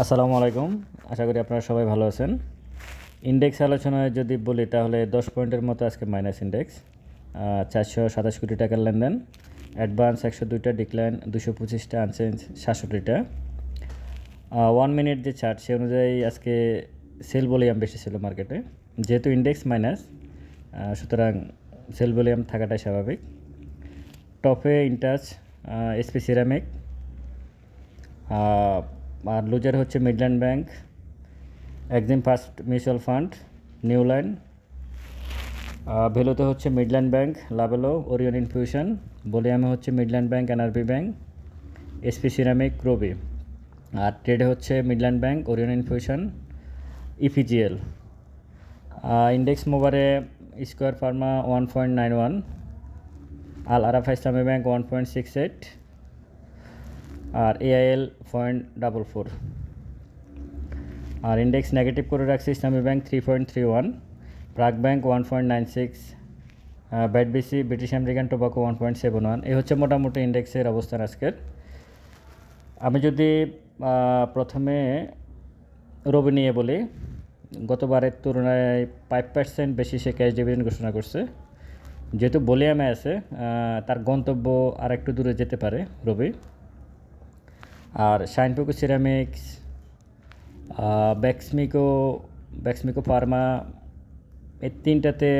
আসসালামু আলাইকুম। আশা করি আপনারা সবাই ভালো আছেন। ইন্ডেক্স আলোচনায় যদি বলি, তাহলে দশ পয়েন্টের মতো আজকে মাইনাস ইন্ডেক্স চারশো সাতাশ কোটি টাকার লেনদেন অ্যাডভান্স একশো দুইটা ডিক্লাইন দুশো পঁচিশটা আনচেঞ্জ সাতষট্টিটা। ওয়ান মিনিট যে চার্ট সে অনুযায়ী আজকে সেল ভলিউম বেশি ছিল মার্কেটে যেহেতু ইন্ডেক্স মাইনাস সুতরাং সেল ভলিউম থাকাটাই স্বাভাবিক। টপে ইনটাচ এসপি সিরামিক আর লুজার হচ্ছে মিডল্যান্ড ব্যাংক একদিন First Mutual Fund, New Line ভেলোতে হচ্ছে Midland Bank, Lovello, Orion Infusion, বলিয়ামে হচ্ছে Midland Bank NRB Bank, SP ceramic ক্রোবি আর ট্রেডে হচ্ছে Midland Bank, Orion Infusion, EPGL. Index মোবারে Square Pharma one point nine one, Al Arafah Islami bank one point six eight আর AIL point double four আর index negative করে রাখছে Islami bank three point three one BRAC bank one point nine six BAT BC British American Tobacco one point seven one এই হচ্ছে মোটামুটি ইন্ডেক্সের অবস্থান আজকের। আমি যদি প্রথমে রবি নিয়ে বলি, গতবারের তুলনায় ফাইভ পার্সেন্ট বেশি সে ক্যাশ ডিভিডেন্ড ঘোষণা করছে। যেহেতু বলিয়ামে আছে তার গন্তব্য আর একটু দূরে যেতে পারে রবি। আর শাইনপুকু সিরামিক্স ব্যাক্সমিকো ব্যাক্সমিকো ফার্মা এই তিনটাতে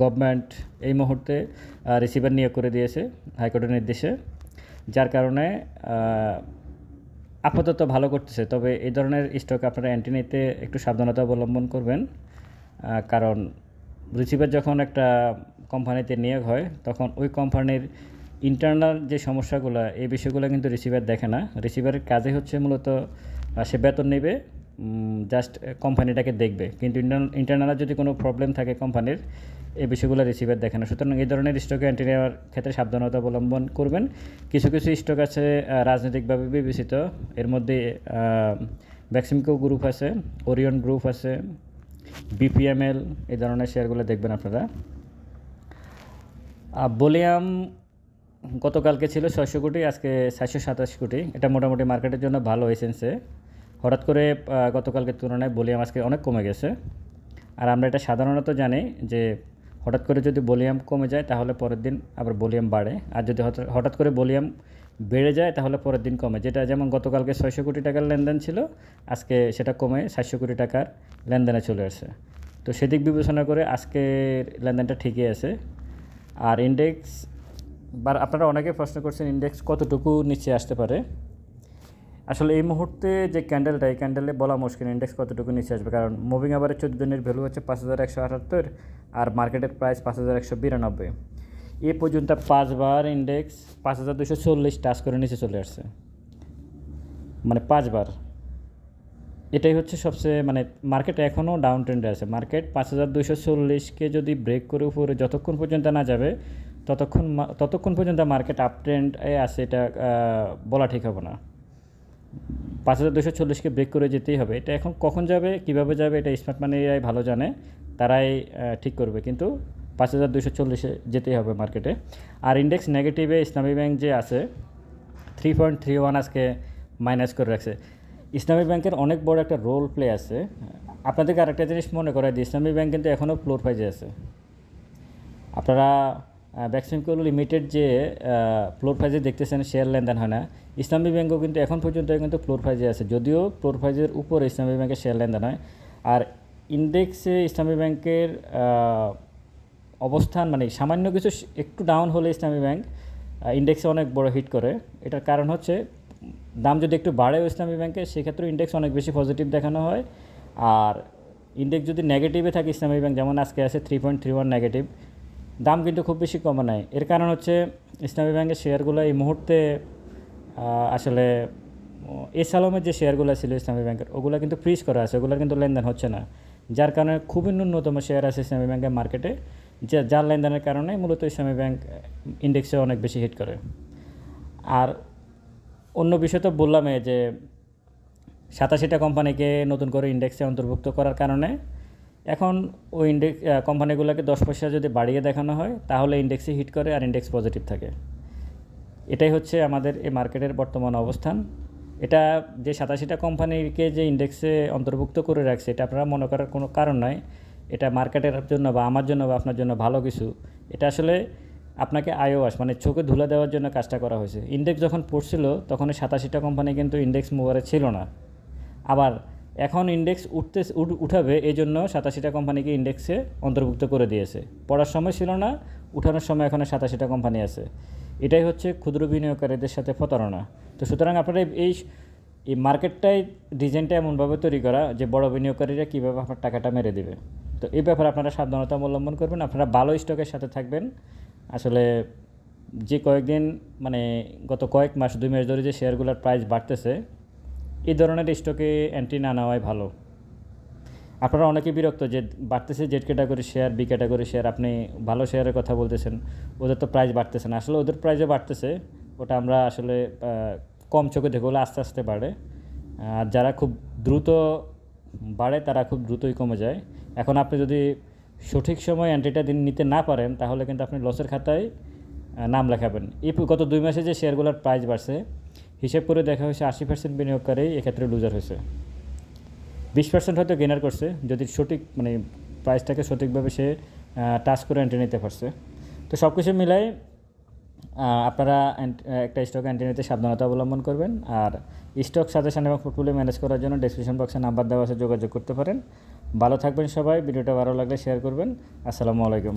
গভর্নমেন্ট এই মুহূর্তে রিসিভার নিয়োগ করে দিয়েছে হাইকোর্টের নির্দেশে। যার কারণে আপাতত ভালো করতেছে। তবে এই ধরনের স্টক আপনারা অ্যান্টি নিতে একটু সাবধানতা অবলম্বন করবেন কারণ রিসিভার যখন একটা কোম্পানিতে নিয়োগ হয়, তখন ওই কোম্পানির ইন্টারনাল যে সমস্যাগুলো, এই বিষয়গুলো কিন্তু রিসিভার দেখে না। রিসিভারের কাজে হচ্ছে মূলত সে বেতন নেবে জাস্ট কোম্পানিটাকে দেখবে। কিন্তু ইন্টারনাল যদি কোনো প্রবলেম থাকে কোম্পানির, এই বিষয়গুলো রিসিভার দেখে না। সুতরাং এই ধরনের স্টকে অ্যান্টি নেওয়ার ক্ষেত্রে সাবধানতা অবলম্বন করবেন। কিছু কিছু স্টক আছে রাজনৈতিকভাবে বিবেচিত। এর মধ্যে ভ্যাক্সিমকো গ্রুপ আছে ওরিয়ন গ্রুপ আছে বিপিএমএল এই ধরনের শেয়ারগুলো দেখবেন আপনারা। বলিয়াম গতকালকে ছিল ছয়শো কোটি আজকে সাতশো সাতাশ কোটি। এটা মোটামুটি মার্কেটের জন্য ভালো এসেন্সে হঠাৎ করে আহ, গতকালকের তুলনায় বলিয়াম আজকে অনেক কমে গেছে। আর আমরা এটা সাধারণত জানি যে হঠাৎ করে যদি বলিয়াম কমে যায় তাহলে পরের দিন আবার বলিয়াম বাড়ে। আর যদি হঠাৎ- করে বলিয়াম বেড়ে যায় তাহলে পরের দিন কমে। যেটা যেমন গতকালকে ছয়শো কোটি টাকার লেনদেন ছিল আজকে সেটা কমে সাতশো কোটি টাকার লেনদেনে চলে আসছে তো সেদিক বিবেচনা করে আজকের লেনদেনটা ঠিকই আছে। আর ইন্ডেক্স বা আপনারা অনেকে প্রশ্ন করছেন ইন্ডেক্স কতটুকু নিচে আসতে পারে। আসলে এই মুহূর্তে যে ক্যান্ডেলটা এই ক্যান্ডেলে বলা মুশকিল ইন্ডেক্স কতটুকু নিচে আসবে। কারণ মুভিং আবারের চোদ্দ দিনের ভ্যালু হচ্ছে পাঁচ হাজার একশো আটাত্তর আর মার্কেটের প্রাইস পাঁচ হাজার একশো বিরানব্বই। এ পর্যন্ত পাঁচবার ইন্ডেক্স পাঁচ হাজার দুশো চল্লিশ টাচ করে নিচে চলে আসছে। মানে পাঁচবার। এটাই হচ্ছে সবচেয়ে মানে মার্কেট এখনও ডাউন ট্রেন্ডে আছে। মার্কেট পাঁচ হাজার দুশো চল্লিশকে যদি ব্রেক করে উপরে যতক্ষণ পর্যন্ত না যাবে ততক্ষণ ততক্ষণ পর্যন্ত মার্কেট আপ ট্রেন্ডে আছে এটা বলা ঠিক হবে না। পাঁচ হাজার দুশো চল্লিশকে ব্রেক করে যেতেই হবে। এটা এখন কখন যাবে, কীভাবে যাবে, এটা স্মার্ট মানিরাই ভালো জানে। তারাই ঠিক করবে। কিন্তু পাঁচ হাজার দুশো চল্লিশে যেতেই হবে মার্কেটে আর ইন্ডেক্স নেগেটিভে ইসলামী ব্যাংক যে আছে থ্রি পয়েন্ট থ্রি ওয়ান আজকে মাইনাস করে রাখছে। ইসলামী ব্যাংকের অনেক বড় একটা রোল প্লে আছে। আপনাদেরকে আরেকটা জিনিস মনে করাই যে ইসলামী ব্যাংক কিন্তু এখনও ফ্লোর ফাইজে আছে। আপনারা ভ্যাকসিনকো লিমিটেড যে ফ্লোর ফাইজে দেখতেছেন শেয়ার লেনদেন হয় না। ইসলামী ব্যাংকও কিন্তু এখন পর্যন্ত কিন্তু ফ্লোর ফাইজে আছে। যদিও ফ্লোর ফাইজের উপরে ইসলামী ব্যাংকের শেয়ার লেনদেন হয়। আর ইন্ডেক্সে ইসলামী ব্যাংকের অবস্থান মানে সামান্য কিছু একটু ডাউন হলে ইসলামী ব্যাংক ইন্ডেক্সে অনেক বড় হিট করে। এটার কারণ হচ্ছে, দাম যদি একটু বাড়েও ইসলামী ব্যাংকে, সেক্ষেত্রে ইন্ডেক্স অনেক বেশি পজিটিভ দেখানো হয়। আর ইন্ডেক্স যদি নেগেটিভে থাকে ইসলামী ব্যাংক, যেমন আজকে আছে three point three one negative দাম কিন্তু খুব বেশি কমে নাই। এর কারণ হচ্ছে ইসলামী ব্যাংকের শেয়ারগুলো এই মুহূর্তে আসলে এস আলমের যে শেয়ারগুলো ছিল ইসলামী ব্যাংকের, ওগুলো কিন্তু ফ্রিজ করা আছে, ওগুলোর কিন্তু লেনদেন হচ্ছে না। যার কারণে খুবই ন্যূনতম শেয়ার আছে ইসলামী ব্যাংকের মার্কেটে যে, যার লেনদেনের কারণে মূলত ইসলামী ব্যাংক ইন্ডেক্সে অনেক বেশি হিট করে। আর অন্য বিষয় তো বললামই যে, সাতাশিটা কোম্পানিকে নতুন করে ইন্ডেক্সে অন্তর্ভুক্ত করার কারণে এখন ওই ইন্ডেক্স কোম্পানিগুলোকে দশ পয়সা যদি বাড়িয়ে দেখানো হয়, তাহলে ইন্ডেক্সে হিট করে আর ইন্ডেক্স পজিটিভ থাকে। এটাই হচ্ছে আমাদের এই মার্কেটের বর্তমান অবস্থান। এটা যে সাতাশিটা কোম্পানিকে যে ইন্ডেক্সে অন্তর্ভুক্ত করে রাখছে, এটা আপনারা মনে করার কোনো কারণ নয় এটা মার্কেটের জন্য বা আমার জন্য বা আপনার জন্য ভালো কিছু। এটা আসলে আপনাকে আইওয়াস মানে চোখে ধুলা দেওয়ার জন্য কাজটা করা হয়েছে। ইন্ডেক্স যখন পড়ছিল, তখন সাতাশিটা কোম্পানি কিন্তু ইন্ডেক্স মুভারে ছিল না। আবার এখন ইন্ডেক্স উঠতে, উঠ- উঠাবে এই জন্য সাতাশিটা কোম্পানিকে ইন্ডেক্সে অন্তর্ভুক্ত করে দিয়েছে। পড়ার সময় ছিল না, উঠানোর সময় এখন সাতাশিটা কোম্পানি আছে। এটাই হচ্ছে ক্ষুদ্র বিনিয়োগকারীদের সাথে প্রতারণা। তো সুতরাং আপনারা এই এই মার্কেটটাই ডিজাইনটা এমনভাবে তৈরি করা যে বড় বিনিয়োগকারীরা কীভাবে আপনার টাকাটা মেরে দেবে। তো এই ব্যাপারে আপনারা সাবধানতা অবলম্বন করবেন, আপনারা ভালো স্টকের সাথে থাকবেন। আসলে যে কয়েকদিন মানে গত কয়েক মাস, দুই মাস ধরে যে শেয়ারগুলোর প্রাইস বাড়তেছে এই ধরনের স্টকে এন্ট্রি না নেওয়াই ভালো। আপনারা অনেকে বিরক্ত যে বাড়তেছে Z category share B category share আপনি ভালো শেয়ারের কথা বলতেছেন, ওদের তো প্রাইস বাড়তেছে না। আসলে ওদের প্রাইসও বাড়তেছে, ওটা আমরা আসলে কম চোখে দেখে ওগুলো আস্তে আস্তে বাড়ে। আর যারা খুব দ্রুত বাড়ে, তারা খুব দ্রুতই কমে যায়। এখন আপনি যদি সঠিক সময় এন্ট্রিটা দিন, নিতে না পারেন, তাহলে কিন্তু আপনি লসের খাতায় নাম লেখাবেন। এই গত দুই মাসে যে শেয়ারগুলোর প্রাইস বাড়ছে হিসেব করে দেখা হয়েছে আশি পার্সেন্ট বিনিয়োগকারী এক্ষেত্রে লুজার হয়েছে। বিশ পার্সেন্ট হয়তো গেনার করছে, যদি সঠিক মানে প্রাইসটাকে সঠিকভাবে সে টাচ করে এন্ট্রি নিতে পারছে। তো সব কিছু মিলাই আপনারা একটা স্টক এন্ট্রি নিতে সাবধানতা অবলম্বন করবেন। আর স্টক সাজেশন এবং পোর্টফোলিও ম্যানেজ করার জন্য ডিসক্রিপশন বক্সে নাম্বার দেওয়া আছে, যোগাযোগ করতে পারেন। ভালো থাকবেন সবাই, ভিডিওটা ভালো লাগলে শেয়ার করবেন। আসসালামু আলাইকুম।